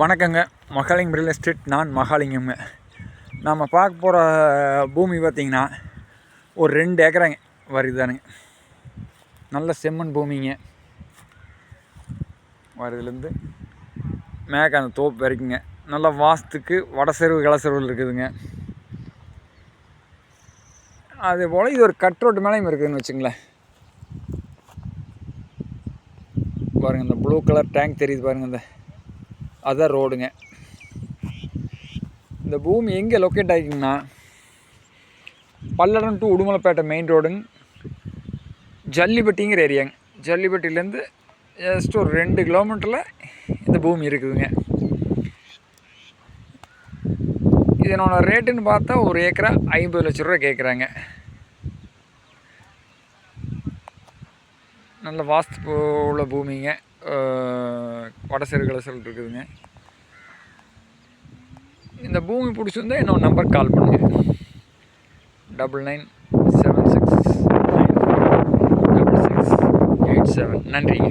வணக்கங்க. Mahalingam real estate நான் மகாலிங்கம்ங்க. நாம் பார்க்க போகிற பூமி பார்த்திங்கன்னா ஒரு ரெண்டு ஏக்கராங்க. வருதுதானுங்க. நல்ல செம்மண் பூமிங்க. வருதுலேருந்து மேக அந்த தோப்பு வரைக்குங்க. நல்ல வாஸ்துக்கு வடசெருவு கிளசெருவில் இருக்குதுங்க. அதே போல் இது ஒரு கட் ரோட்டு மேலேயும் இருக்குதுன்னு வச்சுங்களேன். பாருங்கள் இந்த ப்ளூ கலர் டேங்க் தெரியுது பாருங்கள் இந்த அதான் ரோடுங்க இந்த பூமி எங்கே லொக்கேட் ஆகிக்குங்கன்னா பல்லடம் டு உடுமலைப்பேட்டை மெயின் ரோடுங்க ஜல்லிப்பட்டிங்கிற ஏரியாங்க ஜல்லிப்பட்டிலேருந்து ஜஸ்ட் ஒரு ரெண்டு கிலோமீட்டரில் இந்த பூமி இருக்குதுங்க. இதனோட ரேட்டுன்னு பார்த்தா ஒரு ஏக்கரா ஐம்பது லட்ச ரூபா கேட்குறாங்க நல்ல வாஸ்து உள்ள பூமிங்க. வடசெரு கலசல் இருக்குதுங்க இந்த பூமி பிடிச்சிருந்தால் என்னோட நம்பர் கால் பண்ணுங்க double nine seven six nine double six eight seven நன்றிங்க.